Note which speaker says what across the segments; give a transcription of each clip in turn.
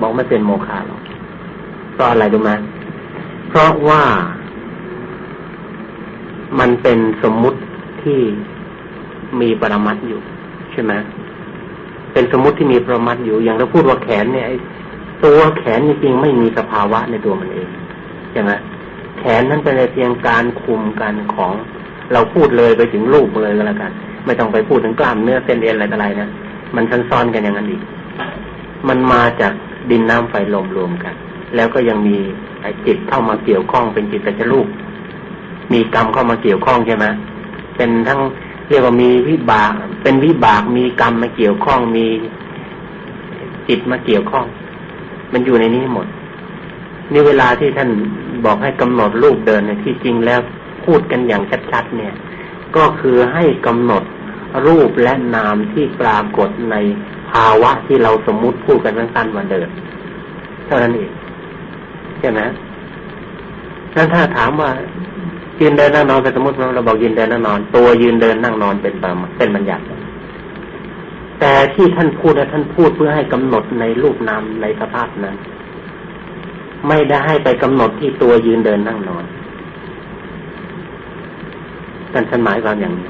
Speaker 1: บอกไม่เป็นโมฆะหรอกเพราะอะไรดูไหมเพราะว่ามันเป็นสมมุติที่มีปรมัตอยู่ ใช่ไหมเป็นสมมุติที่มีปรมัตอยู่ อย่างเราพูดว่าแขนเนี่ยตัวแขนจริงๆไม่มีสภาวะในตัวมันเองใช่ไหมแขนนั้นเป็นเพียงการคุมกันของเราพูดเลยไปถึงรูปเลยก็แล้วกัน ไม่ต้องไปพูดถึงกล้ามเนื้อเส้นเอ็นอะไรต่ออะไรนะมันซันซ้อนกันอย่างนั้นอีก มันมาจาก ดินน้ำไฟลมรวมกัน แล้วก็ยังมีจิตเข้ามาเกี่ยวข้องเป็นจิตตจะรูปมีกรรมเข้ามาเกี่ยวข้องใช่ไหมเป็นทั้งเรียกว่ามีวิบาก เป็นวิบากมีกรรมมาเกี่ยวข้องมีจิตมาเกี่ยวข้อง มันอยู่ในนี้หมด นี่เวลาที่ท่านบอกให้กำหนดรูปเดินเนี่ยที่จริงแล้วพูดกันอย่างชัดๆเนี่ย ก็คือให้กำหนดรูปและนามที่ปรากฏใน ภาวะที่เราสมมุติพูดกันสั้นๆว่าเดินเท่านั้นเองใช่ไหมนั้นถ้าถามว่ายืนเดินนั่งนอนสมมติเราบอกยืนเดินนั่งนอน ตัวยืนเดินนั่งนอนเป็นปรมเป็นบัญญัติแต่ที่ท่านพูดนะท่านพูดเพื่อให้กำหนดในรูปนามในสภาพนั้น ไม่ได้ให้ไปกำหนดที่ตัวยืนเดินนั่งนอนท่านท่านหมายความอย่างนี้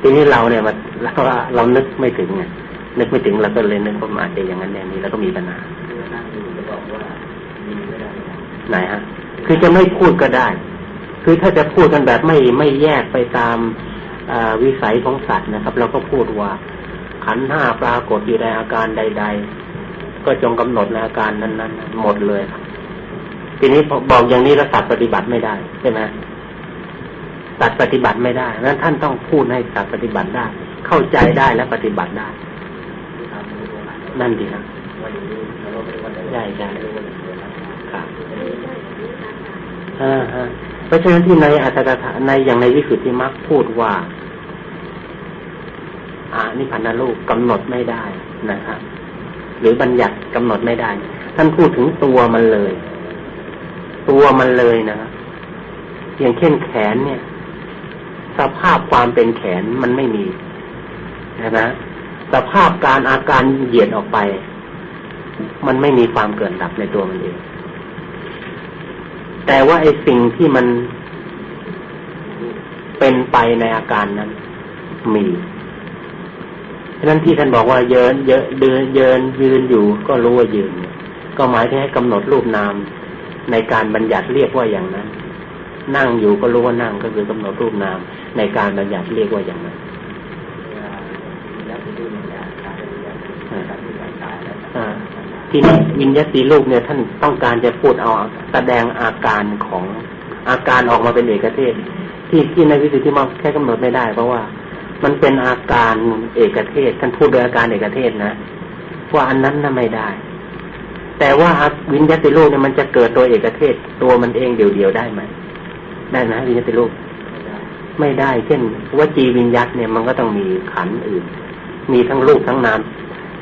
Speaker 1: ทีนี้เราเนี่ยมันเราเรานึกไม่ถึงไง นึกไม่ถึงเราก็เลยนึกว่าอาจจะอย่างนั้นอย่างนี้แล้วก็มีปัญหาไหนฮะ คือจะไม่พูดก็ได้ คือถ้าจะพูดกันแบบไม่ไม่แยกไปตามวิสัยของสัตว์นะครับ เราก็พูดว่า ขันห้าปรากฏอยู่ในอาการใด ๆ ก็จงกำหนดในอาการนั้นๆ หมดเลยครับทีนี้บอกอย่างนี้แล้วสัตว์ปฏิบัติไม่ได้ใช่ไหมสัตว์ปฏิบัติไม่ได้นั้นท่านต้องพูดให้สัตว์ปฏิบัติได้ เข้าใจได้และปฏิบัติได้ นั่นดีครับใช่ใช่ครับอ่าฮะเพราะฉะนั้นที่ในอัตถกถาในอย่างในวิสุทธิมรรคพูดว่าอ่านิพพานาลูกกำหนดไม่ได้นะครับหรือบัญญัติกำหนดไม่ได้ ท่านพูดถึงตัวมันเลย ตัวมันเลยนะครับอย่างเช่นแขนเนี่ย สภาพความเป็นแขนมันไม่มีนะ สภาพการอาการเหยียดออกไป มันไม่มีความเกิดดับในตัวมันเอง แต่ว่าไอ้สิ่งที่มันเป็นไปในอาการนั้น มีฉะนั้นที่ท่านบอกว่าเยินเยอะเดินเยินยืนอยู่ ก็รู้ว่ายืน ก็หมายถึงให้กำหนดรูปนามในการบัญญัติเรียกว่าอย่างนั้น นั่งอยู่ก็รู้ว่านั่งก็คือกำหนดรูปนามในการบัญญัติเรียกว่าอย่างนั้นอ่า ทีนี้วิญญาตีลูกเนี่ยท่านต้องการจะพูดเอาแสดงอาการของอาการออกมาเป็นเอกเทศ ที่ที่ในวิสุทธิมรรคแค่กำหนดไม่ได้ เพราะว่ามันเป็นอาการเอกเทศท่านพูดโดยอาการเอกเทศนะว่าอันนั้นน่ะไม่ได้ แต่ว่าวิญญาติลูกเนี่ยมันจะเกิดตัวเอกเทศ ตัวมันเองเดียวๆได้ไหมได้ไหมวิญญาติลูกไม่ได้ เช่นวจีวิญญาตเนี่ยมันก็ต้องมีขันอื่น มีทั้งรูปทั้งนาม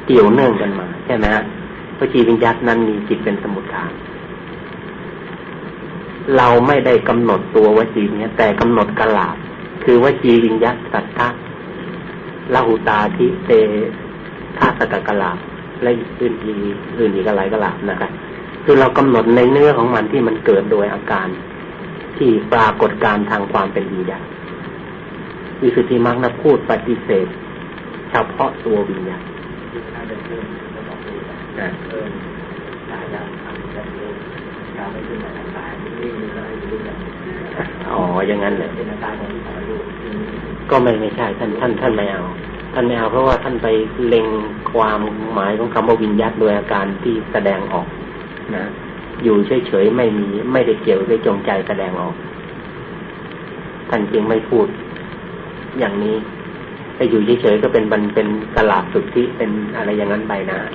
Speaker 1: เกี่ยวเนื่องกันมา ใช่ไหมฮะ วจีวิญญาตนั้นมีจิตเป็นสมุทฐาน เราไม่ได้กำหนดตัววจีเนี้ยแต่กำหนดกลาบคือวจีวิญญาตสัทธะละหุตาทิเตทัสกกลาบและอื่นอีอื่นอีกอะไรกลาบนะครับคือเรากำหนดในเนื้อของมันที่มันเกิดโดยอาการที่ปรากฏการทางความเป็นวิญญาณวิสุทธิมรรคนะพูดปฏิเสธ เฉพาะตัววิญญาณ นะเออตายแล้วทำจะรู้การไม่ขึ้นมาทางกายนี่มีอะไรอยู่ด้วยอ๋อ อย่างนั้นเลยเป็นอาการของที่สารรูก็ไม่ไม่ใช่ ท่านท่านท่านไม่เอา ท่านไม่เอาเพราะว่าท่านไปเล็งความหมายของคำว่าวิญญาตโดยอาการที่แสดงออกนะอยู่เฉยๆไม่มีไม่ได้เกี่ยวไม่จงใจแสดงออก ท่านจึงไม่พูด อย่างนี้ไปอยู่เฉยๆก็เป็นบันเป็นตลาดสุทธิเป็นอะไรอย่างนั้นไปนะอั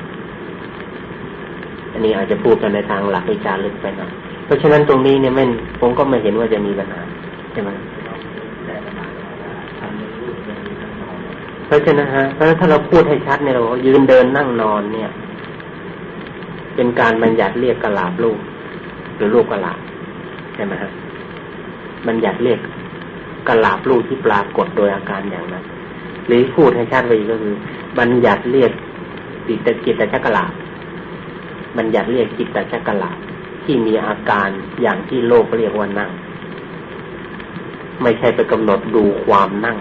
Speaker 1: นนี้อาจจะพูดกันในทางหลักวิจารลึกไปหน่อยเพราะฉะนั้นตรงนี้เนี่ยไม่ผมก็ไม่เห็นว่าจะมีปัญหาใช่ไหมเพราะฉะนั้นฮะเพราะถ้าเราพูดให้ชัดเนี่ยเรายืนเดินนั่งนอนเนี่ย เป็นการบัญญัติเรียกกระลาบลูกหรือลูกกระลาบใช่ไหมฮะบัญญัติเรียกกระลาบลูกที่ปรากฏโดยอาการอย่างนั้น หรือพูดให้ชัดไปก็คือ บัญญัติเรียกติดตะกิจตะชักระลาบ บัญญัติเรียกจิตตชักลาที่มีอาการอย่างที่โลกเรียกว่านั่ง ไม่ใช่ไปกำหนดดูความนั่ง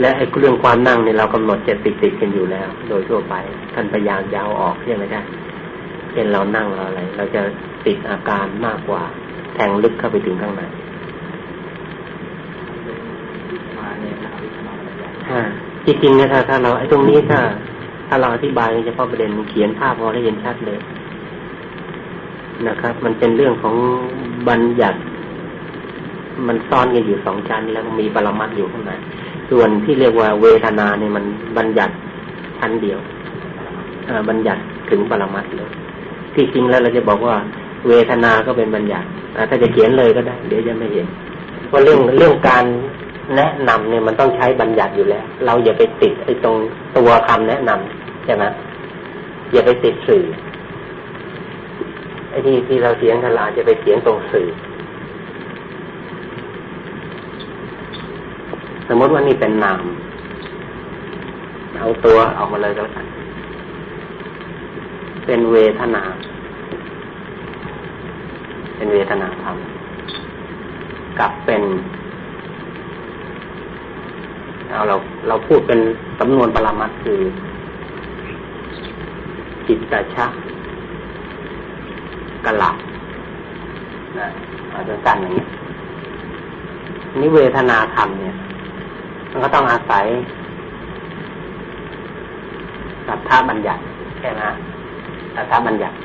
Speaker 1: และไอ้เรื่องความนั่งเนี่ยเรากำหนดจะติดติดกันอยู่แล้ว โดยทั่วไปท่านพยายามยาวออกใช่ไหมครับเช่นเรานั่งเราอะไร เราจะติดอาการมากกว่า แทงลึกเข้าไปถึงข้างในจริงๆนะถ้าถ้าเราไอ้ตรงนี้ถ้า ถ้าเราอธิบายเฉพาะประเด็นเขียนภาพพอได้เห็นชัดเลยนะครับ มันเป็นเรื่องของบัญญัติ มันซ่อนกันอยู่สองชั้น แล้วมีปรมัตอยู่ข้างในส่วนที่เรียกว่าเวทนาเนี่ยมันบัญญัติชั้นเดียวบัญญัติถึงปรมัตเลย ที่จริงแล้วเราจะบอกว่า เวทนาก็เป็นบัญญัติถ้าจะเขียนเลยก็ได้ เดี๋ยวจะไม่เห็นว่าเรื่องเรื่องการแนะนำเนี่ยมันต้องใช้บัญญัติอยู่แล้ว เราอย่าไปติดไอ้ตรงตัวคำแนะนำ ใช่ไหมอย่าไปติดสื่อไอ้ที่ที่เราเสียงกันเราอาจะไปเสียงตรงสื่อ สมมติว่านี่เป็นนาม เอาตัวออกมาเลยก็แล้วกัน เป็นเวทนา เป็นเวทนาธรรมกับเป็นเอาเราเราพูดเป็นสำนวนปรามัตคือ จิตตชะกะละนะเอาสั้นๆอย่างนี้นี่เวทนาธรรมเนี่ย มันก็ต้องอาศัยสัทธาบัญญัติใช่ไหมสัทธาบัญญัติ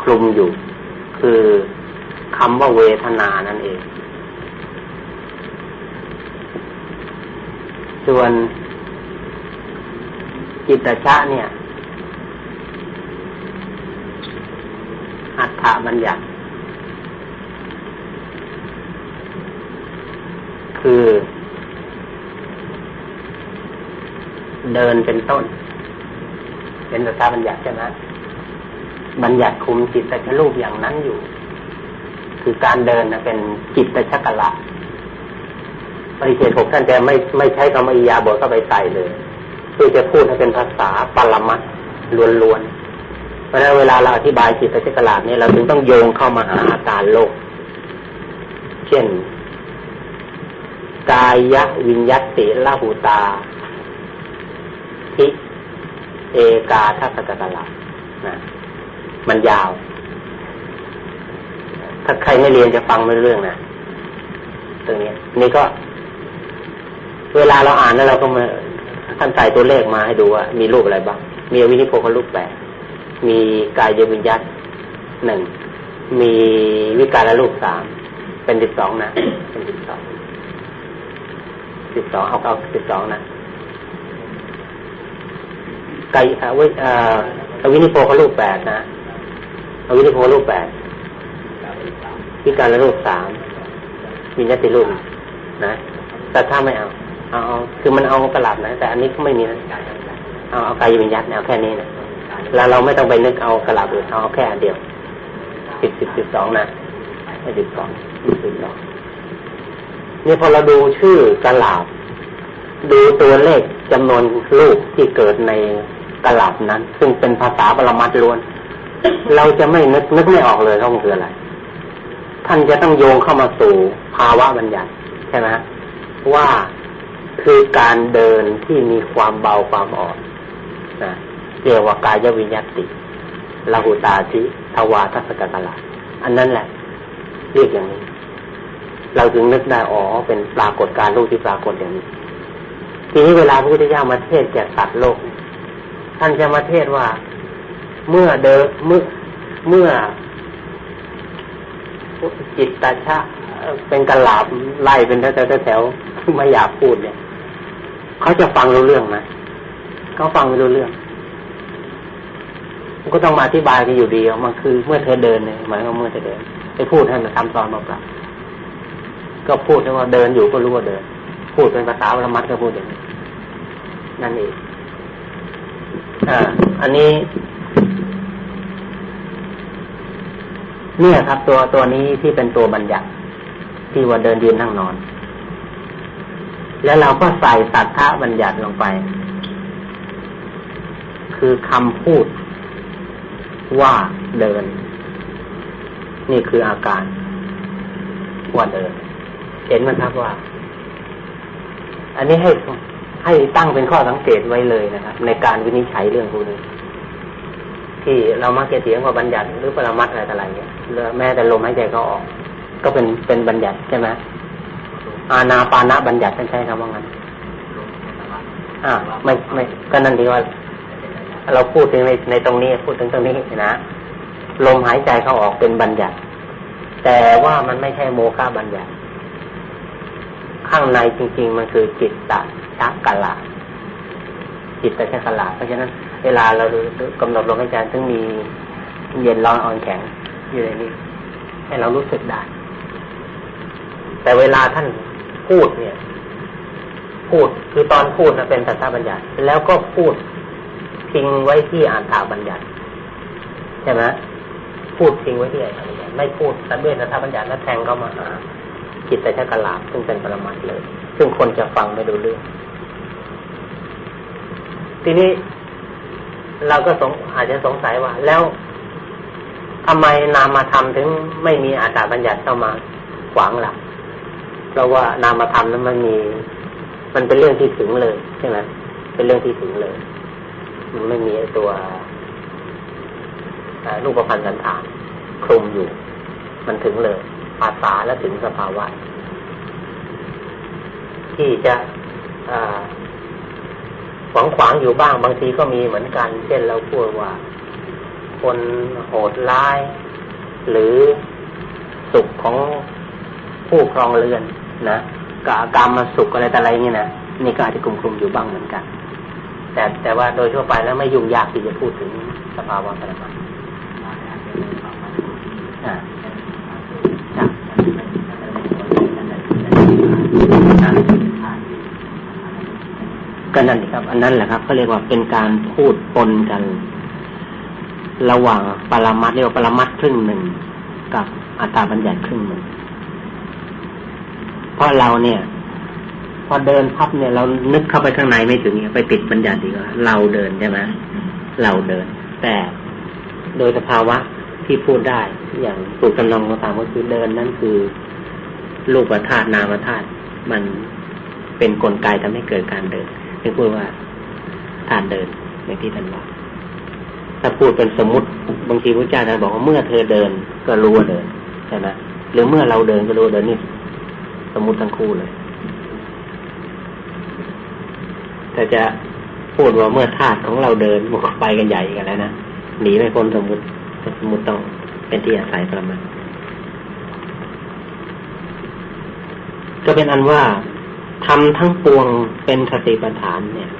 Speaker 1: คลุมอยู่ คือคำว่าเวทนานั่นเอง ส่วนจิตชะเนี่ย อัฏฐบัญญัติ คือ เดินเป็นต้น เป็นอัฏฐบัญญัติใช่ไหมบัญญัติคุมจิตแตชรูปอย่างนั้นอยู่ คือการเดินนะเป็นจิตตชกละปริเทศหกท่านจะไม่ไม่ใช้คำอิยาบทเข้าไปใส่เลยเพื่อจะพูดให้เป็นภาษาปรมัตล้วนๆ เพราะฉะนั้นเวลาเราอธิบายจิตตชกลาดเนี่ยเราถึงต้องโยงเข้ามาหาอาการโลก เช่น กายวิญญัติละหูตาทิเอกาทัศกตลานะมันยาว ถ้าใครไม่เรียนจะฟังไม่เรื่องนะตรงนี้นี่ก็ เวลาเราอ่านแล้วเราก็มาท่านใส่ตัวเลขมาให้ดูว่ามีรูปอะไรบ้าง มีวินิโพครูปแปด มีกายวิญญัตหนึ่งมีวิการรูปสามเป็นสิบสองนะเป็นสิบสองสิบสองเอาเอาสิบสองนะกายวิอวินิโพครูปแปดนะอวินิโพรูปแปดวิการรูปสามวิญญาติรูปนะ แต่ถ้าไม่เอาเอาคือมันเอากระลับนะแต่อันนี้ก็ไม่มีนะเอาเอากายวิญญาณเอาแค่นี้นะ แล้วเราไม่ต้องไปนึกเอากระลับอื่นเอาแค่อันเดียวสิบสิบสิบสองนะไม่สิบสองสิบสองนี่พอเราดูชื่อกระลาบดูตัวเลขจำนวนลูกที่เกิดในกระลาบนั้น ซึ่งเป็นภาษาปรมัตล้วน เราจะไม่นึกนึกไม่ออกเลยว่ามันคืออะไรท่านจะต้องโยงเข้ามาสู่ภาวะบัญญัติใช่ไหมว่าคือการเดินที่มีความเบาความอ่อนนะ เรียกว่ากายวิญญาติลาหุตาธิทวาทัศกตลาอันนั้นแหละ เรียกอย่างนี้ เราจึงนึกได้อ๋อเป็นปรากฏการรูปที่ปรากฏอย่างนี้ ทีนี้เวลาพระพุทธเจ้ามาเทศแก่สัตว์โลก ท่านจะมาเทศว่า เมื่อเดินเมื่อเมื่อจิตตาชะเป็นกระลาบไล่เป็นแถวแถวไม่อยากพูดเนี่ยเขาจะฟังรู้เรื่องไหมเขาฟังไม่รู้เรื่อง ก็ต้องมาอธิบายกันอยู่ดีมันคือเมื่อเธอเดินเนี่ยหมายความเมื่อเธอเดินไปพูดให้มันทำตอนมาปรับก็พูดว่าเดินอยู่ก็รู้ว่าเดิน พูดเป็นภาษาธรรมะก็พูดอย่างนี้นั่นเองอ่า อันนี้ เนี่ยครับ ตัวตัวนี้ที่เป็นตัวบัญญัติที่ว่าเดินยืนนั่งนอน แล้วเราก็ใส่สัทธะบัญญัติลงไป คือคำพูด ว่าเดิน นี่คืออาการว่าเดิน เห็นไหมครับว่า อันนี้ให้ให้ตั้งเป็นข้อสังเกตไว้เลยนะครับ ในการวินิจฉัยเรื่องพวกนี้ที่เรามักจะเถียงว่าบัญญัติหรือปรมัตอะไรต่ออะไรเนี่ยแม้แต่ลมหายใจก็ออก ก็เป็นเป็นบัญญัติใช่ไหมอาณาปานะบัญญัติท่านใช้คำว่างั้นอ่าไม่ไม่ก็นั่นที่ว่า เราพูดถึงในในตรงนี้พูดถึงตรงนี้นะลมหายใจเข้าออกเป็นบัญญัติ แต่ว่ามันไม่ใช่โมฆะบัญญัติ ข้างในจริง ๆ มันคือจิตตะชักกะลาจิตตะชักกะลาเพราะฉะนั้น เวลาเรากำหนดลมหายใจถึงมีเย็นร้อนอ่อนแข็งอยู่ในนี้ให้เรารู้สึกได้แต่เวลาท่านพูดเนี่ย พูดคือตอนพูดนะเป็นสัตตบัญญัติ แล้วก็พูด ทิ้งไว้ที่อ่านถาบัญญัติใช่ไหมพูดทิ้งไว้ที่อ่านถาบัญญัติไม่พูดแต่ด้วยสัตตบัญญัติแล้วแทงเข้ามาหาจิตแต่ชกลาซึ่งเป็นปรมัตเลย ซึ่งคนจะฟังไม่ดูเรื่อง ทีนี้เราก็สงอาจจะสงสัยว่า แล้วทำไมนามาทำถึงไม่มีอาตาบัญญัติเข้ามาขวางหลักเพราะว่านามธรรมนั้นมันมี มันเป็นเรื่องที่ถึงเลยใช่ไหมเป็นเรื่องที่ถึงเลย ไม่มีตัวรูปพันธ์สันฐานคลุมอยู่ มันถึงเลยภาษาและถึงสภาวะ ที่จะขวางขวางอยู่บ้างบางทีก็มีเหมือนกัน เช่นเราพูดว่า คนโหดร้าย หรือสุขของผู้ครองเรือนนะกากามมาสุขอะไรแต่อะไรนี่นะนี่ก็อาจจะกลุ่มๆอยู่บ้างเหมือนกัน แต่แต่ว่าโดยทั่วไปแล้วไม่ยุ่งยากที่จะพูดถึงสภาวะปรมัตอ่าก็นั่นครับ อันนั้นแหละครับเขาเรียกว่าเป็นการพูดปนกัน ระหว่างปรมัตเรียกว่าปรมัตครึ่งหนึ่งกับอัตตาบัญญัติครึ่งหนึ่งเพราะเราเนี่ย พอเดินพับเนี่ยเรานึกเข้าไปข้างในไม่ถึงเนี่ยไปติดบัญญัติดีกว่าเราเดินใช่ไหมเราเดิน แต่โดยสภาวะที่พูดได้ อย่างสูตรกำลังต่างก็คือเดินนั่นคือรูปธาตุนามธาตุมันเป็นนกลไกทำให้เกิดการเดินที่พูดว่าธาตุเดินอย่างที่ท่านว่าถ้าพูดเป็นสมมติบางทีพระเจ้าท่านบอกว่าเมื่อเธอเดินก็รู้ว่าเดินใช่ไหมหรือเมื่อเราเดินก็รู้เดินนี่สมมุติทั้งคู่เลย แต่จะพูดว่าเมื่อธาตุของเราเดินมุกไปกันใหญ่กันแล้วนะหนีไม่พ้นสมมุติสมมุติต้องเป็นที่อาศัยประมาณก็เป็นอันว่าทำทั้งปวงเป็นสติปัฏฐานเนี่ย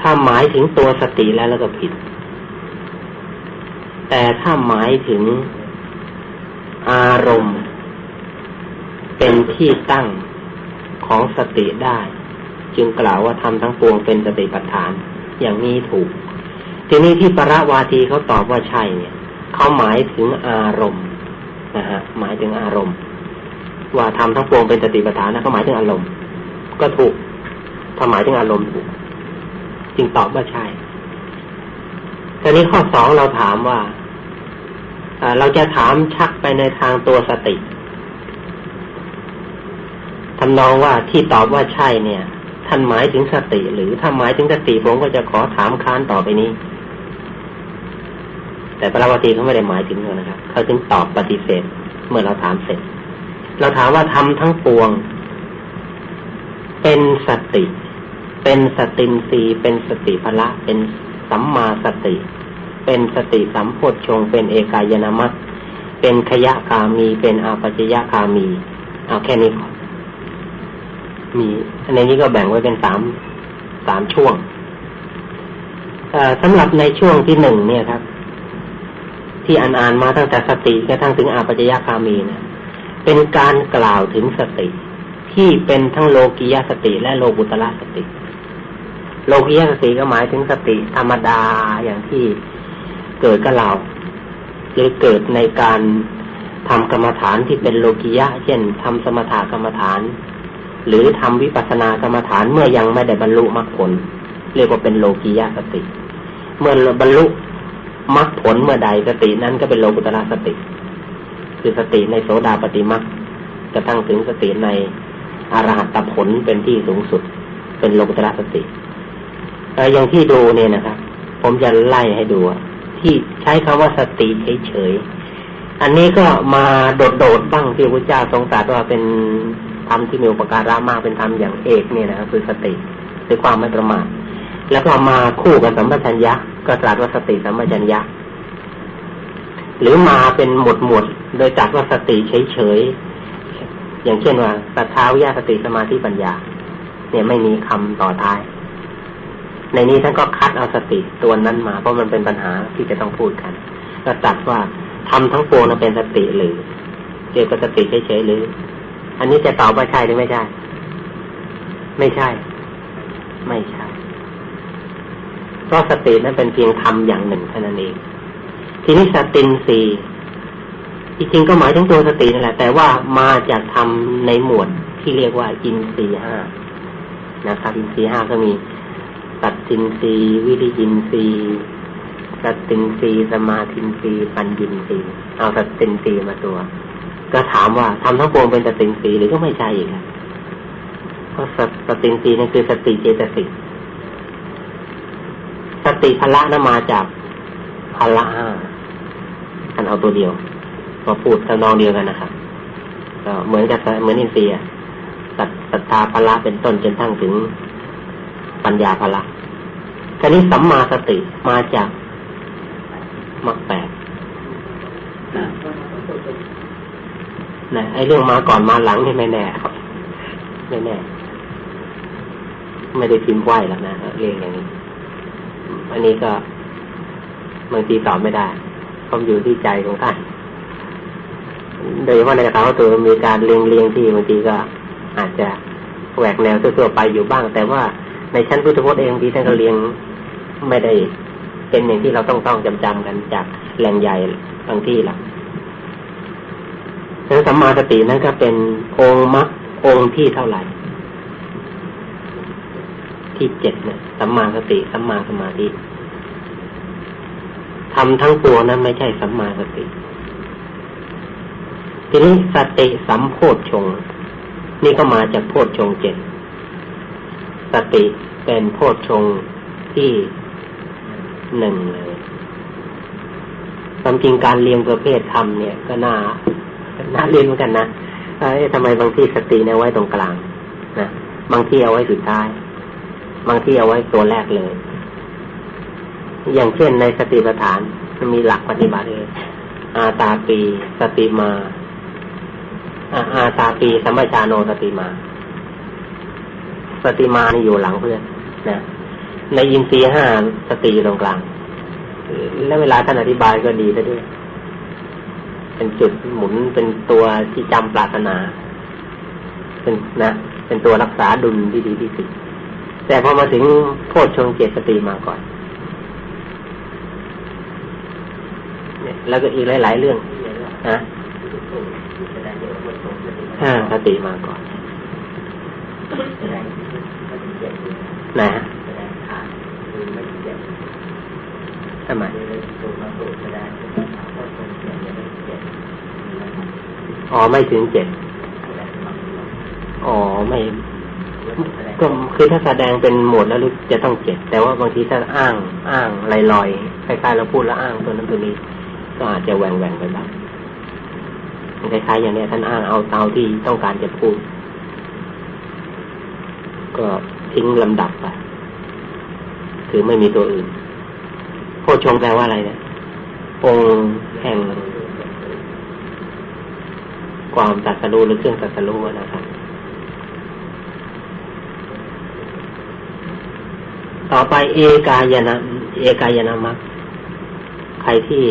Speaker 1: ถ้าหมายถึงตัวสติแล้วแล้วก็ผิด แต่ถ้าหมายถึงอารมณ์ เป็นที่ตั้ง ของสติได้ จึงกล่าวว่าทำทั้งปวงเป็นสติปัฏฐาน อย่างนี้ถูก ทีนี้ที่ปรวาทีเขาตอบว่าใช่เนี่ยเขาหมายถึงอารมณ์นะฮะหมายถึงอารมณ์ ว่าทำทั้งปวงเป็นสติปัฏฐานนะเขาหมายถึงอารมณ์ ก็ถูกถ้าหมายถึงอารมณ์ถูก จึงตอบว่าใช่ทีนี้ข้อสองเราถามว่าเราจะถามชักไปในทางตัวสติ ทำนองว่าที่ตอบว่าใช่เนี่ย ท่านหมายถึงสติ หรือถ้าหมายถึงสติผมก็จะขอถามค้านต่อไปนี้ แต่ปราวตีเขาไม่ได้หมายถึงนะครับเขาจึงตอบปฏิเสธ เมื่อเราถามเสร็จ เราถามว่าทำทั้งปวง เป็นสติ เป็นสตินรีเป็นสติพละ เป็นสัมมาสติ เป็นสติสัมโพชฌงเป็นเอกายนามัตเป็นขยะคามี เป็นอาปัจยะคามี เอาแค่นี้ก่อน มีในนี้ก็แบ่งไว้เป็นสามสามช่วงสำหรับในช่วงที่หนึ่งเนี่ยครับ ที่อ่านอ่านมาตั้งแต่สติกระทั่งถึงอาปัจยคามีนี่ยเป็นการกล่าวถึงสติ ที่เป็นทั้งโลกียสติและโลกุตละสติ โลกียสติก็หมายถึงสติธรรมดาอย่างที่เกิดกับเราหรือเกิดในการทำกรรมฐานที่เป็นโลกียะ เช่นทำสมถกรรมฐาน หรือทำวิปัสสนากรรมฐานเมื่อยังไม่ได้บรรลุมรรคผล เรียกว่าเป็นโลกียสติ เมื่อบรรลุมรรคผลเมื่อใดสตินั้นก็เป็นโลกุตระสติ คือสติในโสดาปฏิมรรคกระทั่งถึงสติในอรหัตผลเป็นที่สูงสุด เป็นโลกุตระสติอย่างที่ดูเนี่ยนะครับ ผมจะไล่ให้ดูที่ใช้คำว่าสติเฉยๆอันนี้ก็มาโดดๆบ้างที่พระเจ้าทรงตรัสว่าเป็น ธรรมที่มีอุปการะมากเป็นธรรมอย่างเอกเนี่ยนะคือสติคือความไม่ประมาทแล้วก็มาคู่กับสัมปชัญญะก็ตรัสว่าสติสัมปชัญญะ หรือมาเป็นหมวดหมวดโดยจัดว่าสติเฉยๆอย่างเช่นว่าสัทธาวิยาสติสมาธิปัญญา เนี่ยไม่มีคำต่อท้าย ในนี้ท่านก็คัดเอาสติตัวนั้นมา เพราะมันเป็นปัญหาที่จะต้องพูดกัน ก็ตัดว่าทำทั้งปวงนั้นเป็นสติหรือเกี่ยวกับสติเฉยๆหรือ อันนี้จะตอบว่าใช่หรือไม่ใช่ ไม่ใช่ ไม่ใช่ เพราะสตินั้นเป็นเพียงธรรมอย่างหนึ่งเท่านั้นเอง ทีนี้สตินสีจริงๆก็หมายถึงตัวสตินั่นแหละ แต่ว่ามาจากธรรมในหมวดที่เรียกว่า อินทรีห้านะครับอินทรีห้าก็มีสัตตินทรีวิริยินทรีสัตตินทรีสมาธินทรีปัญญินทรีเอาสัตตินทรีมาตัว ก็ถามว่าทำทั้งปวงเป็นสตินทรีหรือก็ไม่ใช่อีกเพราะสตินทรีนั่นคือสติเจตสิกสติพละนั้นมาจากพละห้าท่านเอาตัวเดียวมาพูดทำนองเดียวกันนะครับก็เหมือนกับเหมือนอินทรีย์สัตสัตตาพละเป็นต้นจนทั้งถึงปัญญาพละคราวนี้สัมมาสติมาจากมรรคแปดนะไอ้เรื่องมาก่อนมาหลังนี่ไม่แน่ครับไม่แน่ ไม่ได้พิมพ์ไหวแล้วนะเรื่องอย่างนี้ อันนี้ก็บางทีตอบไม่ได้ต้องอยู่ที่ใจของท่านโดยเฉพาะในกระถาตัวมีการเรียงเรียงที่บางทีก็ อาจจะแหวกแนวทั่วไปอยู่บ้าง แต่ว่าในชั้นพุทธพจน์เองที่ท่านก็เรียงไม่ได้เป็นอย่างที่เราต้องต้องจำจำกันจากแหล่งใหญ่บางที่ละดัง นั้นสัมมาสตินั้นก็เป็นองค์มรรคองค์ที่เท่าไหร่ ที่เจ็ดเนี่ยสัมมาสติสัมมาสมาธิทำทั้งตัวนั้นไม่ใช่สัมมาสติ ทีนี้สติสัมโพชฌงนี่ก็มาจากโพชฌงเจ็ดสติเป็นโพชฌงที่หนึ่งเลยความจริงการเรียงประเภทธรรมเนี่ยก็น่า น่าเรียนเหมือนกันนะเอ้ทำไมบางที่สติเนี่ยไว้ตรงกลางนะบางที่เอาไว้สุดท้าย บางที่เอาไว้ตัวแรกเลย อย่างเช่นในสติปัฏฐานมันมีหลักปฏิบัติเลยอาตาปีสติมาอาตาปีสัมปชาโนสติมา สติมานี่อยู่หลังเพื่อนนะในยินทรีห้าสติอยู่ตรงกลาง และเวลาท่านอธิบายก็ดีซะด้วย เป็นจุดหมุนเป็นตัวที่จำปรารถนา เป็นนะ เป็นตัวรักษาดุลที่ดีที่สุดแต่พอมาถึงโพชฌงเจตสติมาก่อนเนี่ยแล้วก็อีกหลาย ๆ เรื่องนะห้าสติมาก่อนนะทำไม อ๋อไม่ถึงเจ็ดอ๋อไม่ก็คือถ้าแสดงเป็นหมวดแล้วจะต้องเจ็บแต่ว่าบางทีถ้าอ้างอ้างลอยๆคล้ายๆเราพูดแล้วอ้างตัวนั้นตัวนี้ ก็อาจจะแหว่งแหว่งไปบ้างคล้ายๆอย่างนี้ท่านอ้างเอาเตาที่ต้องการจะพูด ก็ทิ้งลำดับไปคือไม่มีตัวอื่นโพชงแปลว่าอะไรเนี่ยองแห่ง ความตัดสรู้หรือเครื่องตัดสรู้นะครับ ต่อไปเอกายนะเอกายนามัคใครที่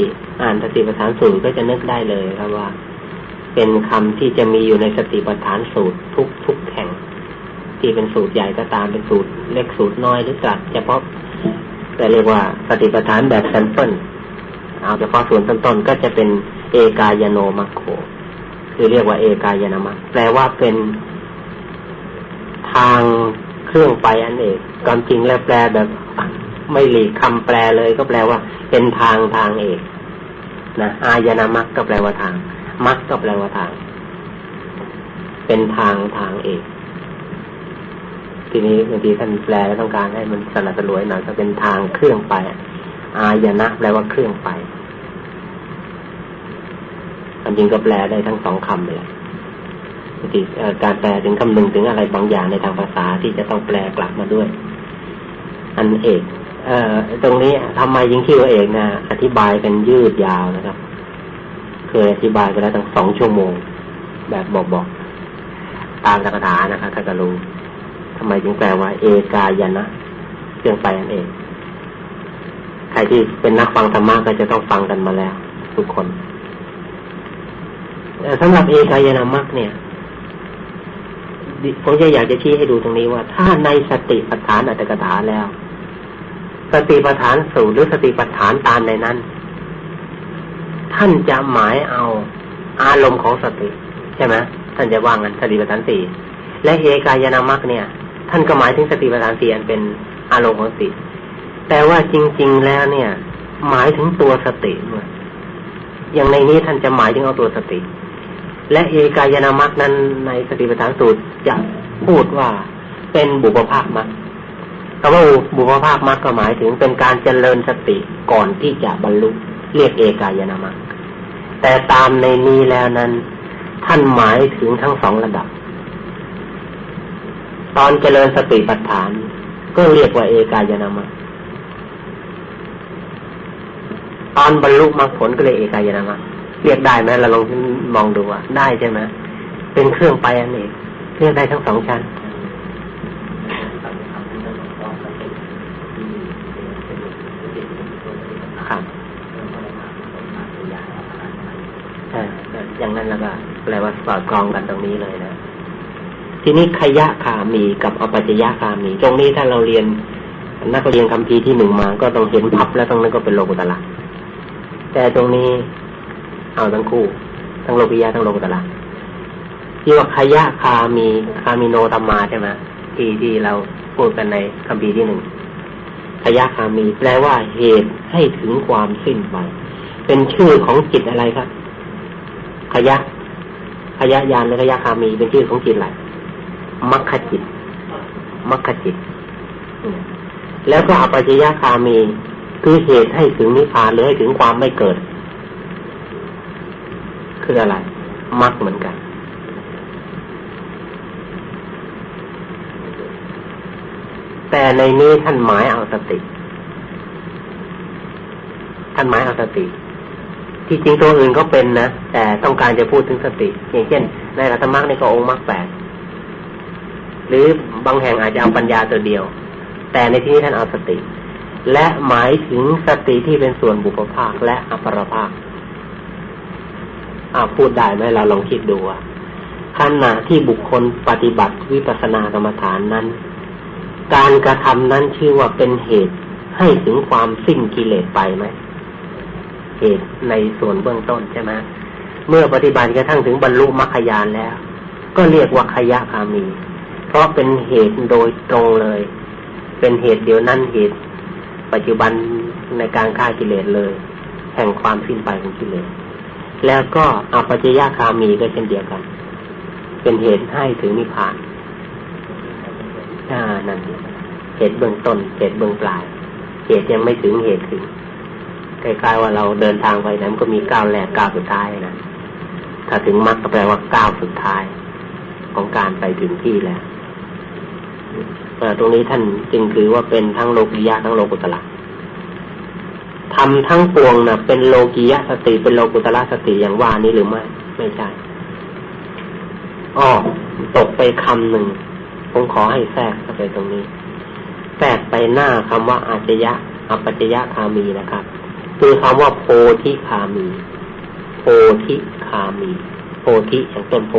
Speaker 1: อ่านสติปัฏฐานสูตรก็จะนึกได้เลยครับว่า เป็นคำที่จะมีอยู่ในสติปัฏฐานสูตรทุกทุกแห่ง ที่เป็นสูตรใหญ่ก็ตามเป็นสูตรเล็กสูตรน้อยหรือจัดเฉพาะแต่เรียกว่าสติปัฏฐานแบบแซมเปิลเอาเฉพาะส่วนต้นๆก็จะเป็นเอกายโนมัคโค คือเรียกว่าเอกายนามัคแปลว่าเป็นทางเครื่องไปอันเอกความจริงแล้วแปลแบบ ไม่หลีกคำแปลเลยก็แปลว่า เป็นทางทางเอกนะอายนามักก็แปลว่าทางมักก็แปลว่าทาง เป็นทางทางเอก ทีนี้บางทีท่านแปลต้องการให้มันสลัดสลวยหน่อยก็เป็นทางเครื่องไป อายนะแปลว่าเครื่องไป อันจริงก็แปลได้ทั้งสองคำเลยบางทีการแปลถึงคำหนึ่งถึงอะไรบางอย่างในทางภาษาที่จะต้องแปลกลับมาด้วย อันเอกเอ่อตรงนี้ทำไมยิงที่ว่าเอกนะอธิบายกันยืดยาวนะครับ เคยอธิบายไปแล้วตั้งสองชั่วโมง แบบบอกบอกตามคาถานะครับถ้าจะรู้ทำไมจึงแปลว่า เอกายนะเครื่องไปอันเอง ใครที่เป็นนักฟังธรรมะก็จะต้องฟังกันมาแล้ว ทุกคน สำหรับเอกายนามักเนี่ยผมจะอยากจะชี้ให้ดูตรงนี้ว่า ถ้าในสติปัฏฐานอัตถกถาแล้ว สติปัฏฐานสูตรหรือสติปัฏฐานตามในนั้น ท่านจะหมายเอาอารมณ์ของสติ ใช่ไหมท่านจะว่างันสติปัฏฐานสี่และเอกายนามักเนี่ย ท่านก็หมายถึงสติปัฏฐานสี่อันเป็นอารมณ์ของสติ แต่ว่าจริง ๆแล้วเนี่ย หมายถึงตัวสติอย่างในนี้ท่านจะหมายถึงเอาตัวสติ และเอกายนามักนั้นในสติปัฏฐานสูตรจะพูดว่าเป็นบุพภาคมักคำว่าบุพภาคมักก็หมายถึงเป็นการเจริญสติก่อนที่จะบรรลุเรียกเอกายนามักแต่ตามในนี้แล้วนั้น ท่านหมายถึงทั้งสองระดับ ตอนเจริญสติปัฏฐาน ก็เรียกว่าเอกายนามักตอนบรรลุมรรคผลก็เรียเอกายนามัก เรียกได้ไหมเราลองมองดูว่าได้ใช่ไหมเป็นเครื่องไปอันนี้เรียกได้ทั้งสองชั้นครับอย่างนั้นแล้วก็แปลว่าสอดคล้องกันตรงนี้เลยนะทีนี้ขยะคามีกับอปัจจยะคามี ตรงนี้ถ้าเราเรียนนักเรียนคำพีที่หนึ่งมา ก็ต้องเห็นพับแล้วตรงนั้นก็เป็นโลกุตละแต่ตรงนี้ เอาทั้งคู่ ทั้งโลกิยะทั้งโลกุตละที่ว่าขยะคามีคามิโนธรรมาใช่ไหมที่ที่เราพูดกันในคำพีที่หนึ่งขยะคามี แปลว่าเหตุให้ถึงความสิ้นไปเป็นชื่อของจิตอะไรครับขยะขยะยานหรือขยะคามีเป็นชื่อของจิตอะไรมัคคจิตมัคคจิต แล้วก็อปัจจยคามีคือเหตุให้ถึงนิพพานหรือให้ถึงความไม่เกิด คืออะไรมักเหมือนกัน แต่ในนี้ท่านหมายเอาสติ ท่านหมายเอาสติ ที่จริงตัวอื่นก็เป็นนะแต่ต้องการจะพูดถึงสติ อย่างเช่น ในรัตมรรคในก็องค์มรรคแปดหรือบางแห่งอาจจะเอาปัญญาตัวเดียว แต่ในที่นี้ท่านเอาสติ และหมายถึงสติที่เป็นส่วนบุพภาคและอภรภาค อาพูดได้ไหมเราลองคิดดูว่าขณะที่บุคคลปฏิบัติวิปัสสนากรรมฐานนั้น การกระทำนั้นชื่อว่าเป็นเหตุให้ถึงความสิ้นกิเลสไปไหมเหตุในส่วนเบื้องต้นใช่ไหมเมื่อปฏิบัติกระทั่งถึงบรรลุมรรคญาณแล้ว ก็เรียกว่าขยะคามี เพราะเป็นเหตุโดยตรงเลย เป็นเหตุเดียวนั้นเหตุ ปัจจุบันในการฆ่ากิเลสเลย แห่งความสิ้นไปของกิเลส แล้วก็อปัจจยคามีก็เช่นเดียวกัน เป็นเหตุให้ถึงนิพพานอ่านั่นเหตุเบื้องต้น เหตุเบื้องปลาย เหตุยังไม่ถึงเหตุถึงคล้ายๆว่าเราเดินทางไปนั้นก็มีก้าวแรกก้าวสุดท้ายนะถ้าถึงมรรคก็แปลว่าก้าวสุดท้าย ของการไปถึงที่แล้วตรงนี้ท่านจึงคือว่าเป็นทั้งโลกิยะทั้งโลกุตละ ทำทั้งปวงนะ่ะ เป็นโลกียสติ เป็นโลกุตละสติอย่างว่านี้หรือไม่ ไม่ใช่อ๋อตกไปคำหนึ่งผมขอให้แทรกเข้าไปตรงนี้ แทรกไปหน้าคำว่าอาจยะอปัจจยะคามีนะครับ คือคำว่าโพธิคามี โพธิคามี โพธิอย่างต้นโพ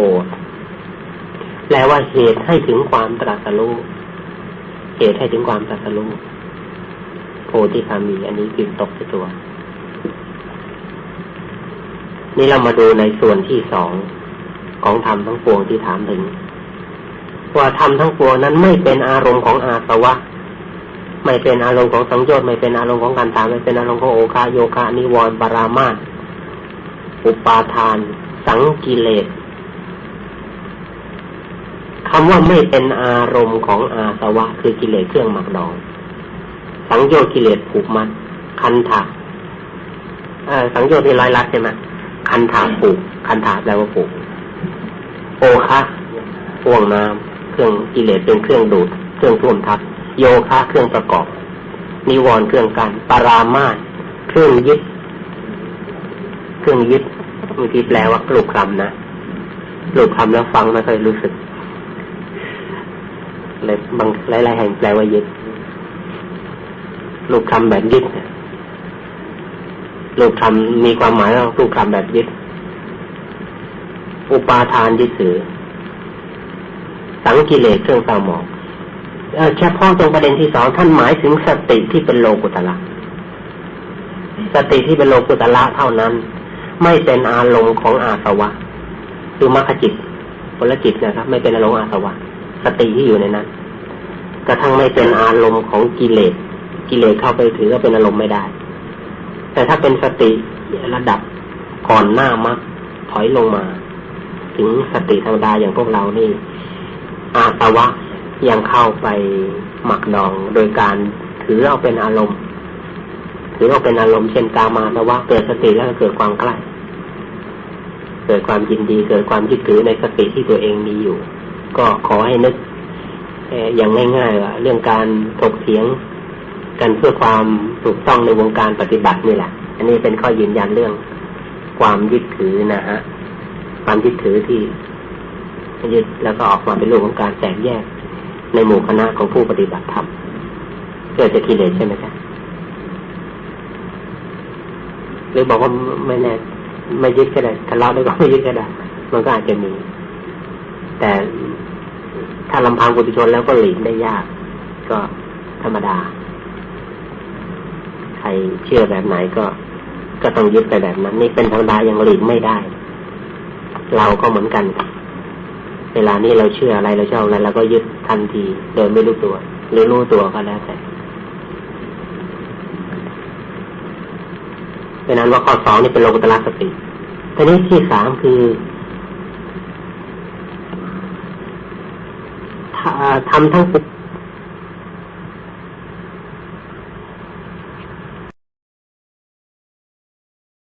Speaker 1: แปลว่าเหตุให้ถึงความตรัสรู้เหตุให้ถึงความตรัสรู้ โพธิคามี อันนี้คือตกไปตัว นี่เรามาดูในส่วนที่สองของธรรมทั้งปวงที่ถามถึง ว่าธรรมทั้งปวงนั้นไม่เป็นอารมณ์ของอาสวะ ไม่เป็นอารมณ์ของสังโยชน์ไม่เป็นอารมณ์ของการถามไม่เป็นอารมณ์ของโอคาโยคะนิวรณ์ปรามาสอุปาทาน สังกิเลสคำว่าไม่เป็นอารมณ์ของอาสวะ คือกิเลสเครื่องหมักดอง สังโยชน์กิเลสผูกมัดคันถาสังโยชน์ที่ร้อยลัดใช่ไหมคันถาผูก คันถาแปลว่าผูกโอคะพ่วงน้ำเครื่องกิเลสเป็นเครื่องดูด เครื่องท่วมทับโยคะเครื่องประกอบ นิวรณ์เครื่องกันปารามาสเครื่องยึด เครื่องยึดบางทีแปลว่าปลูกคำนะปลูกคำแล้วฟังไม่ค่อยรู้สึกเลยบางหลายๆแห่งแปลว่ายึด ลูกคำแบบยึดลูกคำมีความหมายว่าลูกคำแบบยึด อุปาทานยึดถือ สังกิเลสเครื่องเศร้าหมองเฉพาะตรงประเด็นที่สองท่านหมายถึงสติที่เป็นโลกุตละสติที่เป็นโลกุตละเท่านั้น ไม่เป็นอารมณ์ของอาสวะ คือมรรคจิตผลจิตนะครับ ไม่เป็นอารมณ์อาสวะ สติที่อยู่ในนั้นกระทั่งไม่เป็นอารมณ์ของกิเลส กิเลสเข้าไปถือก็เป็นอารมณ์ไม่ได้ แต่ถ้าเป็นสติระดับก่อนหน้ามรรคถอยลงมา ถึงสติธรรมดาอย่างพวกเรานี่ อาสวะยังเข้าไปหมักดองโดยการถือเอาเป็นอารมณ์ถือเอาเป็นอารมณ์เช่นกามาสวะเกิดสติแล้วเกิดความใกล้เกิดความยินดีเกิดความยึดถือในสติที่ตัวเองมีอยู่ ก็ขอให้นึกอย่างง่ายๆว่าเรื่องการถกเถียง กันเพื่อความถูกต้องในวงการปฏิบัตินี่แหละ อันนี้เป็นข้อยืนยันเรื่อง ความยึดถือนะฮะ ความยึดถือที่ยึดแล้วก็ออกมาเป็นรูปของการแตกแยก ในหมู่คณะของผู้ปฏิบัติธรรมเกิดจากกิเลสใช่ไหมครับหรือบอกว่าไม่แน่ไม่ยึดก็ได้ทะเลาะด้วยก็ไม่ยึดก็ได้มันก็อาจจะมี แต่ถ้าลำพังปุถุชนแล้วก็หลีกได้ยาก ก็ธรรมดา รเชื่อแบบไหนก็ ก็ต้องยึดไปแบบนั้น นี่เป็นธรรมดายังหลีกไม่ได้ เราก็เหมือนกัน เวลานี้เราเชื่ออะไรเราชอบอะไรเราก็ยึดทันที โดยไม่รู้ตัว หรือรู้ตัวก็แล้วแต่เพราะนั้นว่าข้อสองนี่เป็นโลกุตละสติทีนี้ที่สามคือทำทั้งปุ